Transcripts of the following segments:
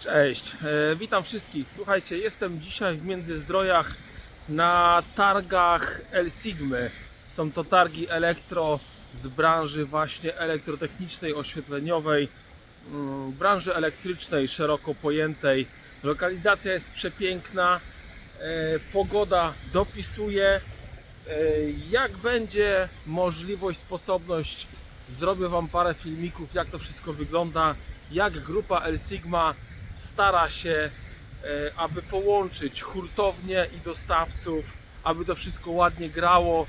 Cześć, e, witam wszystkich. Słuchajcie, jestem dzisiaj w Międzyzdrojach na targach El Sigmy. Są to targi elektro z branży właśnie elektrotechnicznej, oświetleniowej, mm, branży elektrycznej szeroko pojętej. Lokalizacja jest przepiękna, e, pogoda dopisuje. E, Jak będzie możliwość, sposobność, zrobię Wam parę filmików, jak to wszystko wygląda, jak grupa El Sigma stara się, e, aby połączyć hurtownię i dostawców, aby to wszystko ładnie grało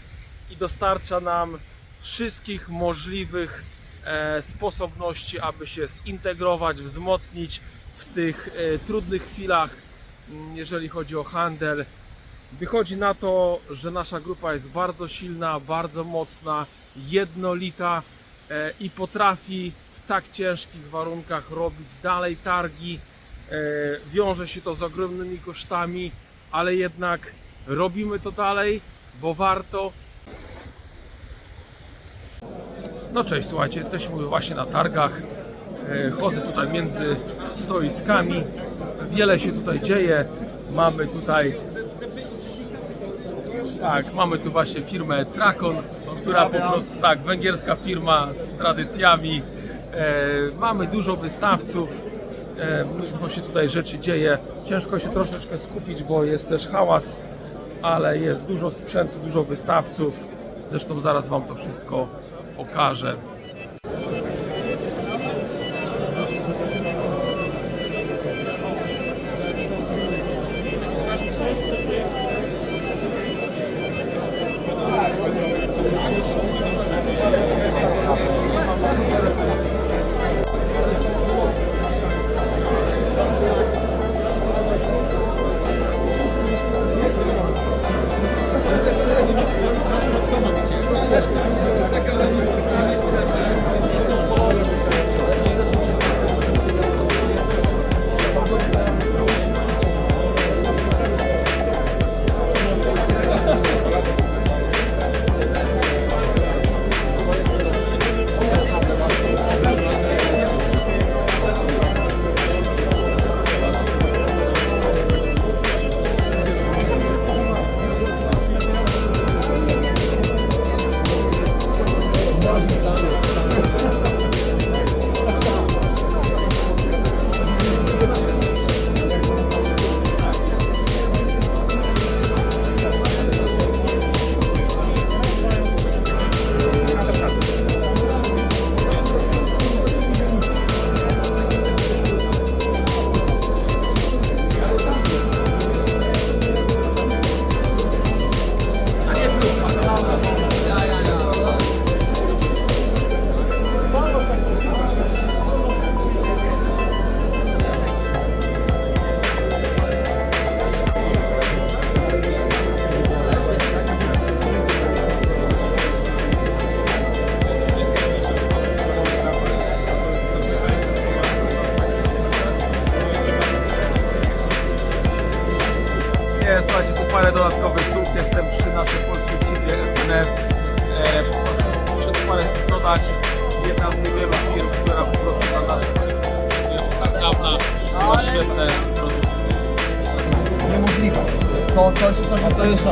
i dostarcza nam wszystkich możliwych e, sposobności, aby się zintegrować, wzmocnić w tych e, trudnych chwilach, mm, jeżeli chodzi o handel. Wychodzi na to, że nasza grupa jest bardzo silna, bardzo mocna, jednolita i potrafi w tak ciężkich warunkach robić dalej targi. E, Wiąże się to z ogromnymi kosztami, ale jednak robimy to dalej, bo warto. No cześć, słuchajcie, jesteśmy właśnie na targach. E, Chodzę tutaj między stoiskami. Wiele się tutaj dzieje. Mamy tutaj tak, mamy tu właśnie firmę Trakon, która po prostu tak, węgierska firma z tradycjami. E, mamy dużo wystawców, mnóstwo się tutaj rzeczy dzieje. Ciężko się troszeczkę skupić, bo jest też hałas, ale jest dużo sprzętu, dużo wystawców. Zresztą zaraz Wam to wszystko pokażę. Sacana, słów. Jestem przy naszej polskiej firmie FNF. E, po prostu muszę tu parę dodać. Jedna z niewielu firm, która po prostu na naszym rynku od tak dawna ma świetne produkty. Niemożliwe. To coś, coś jest to jest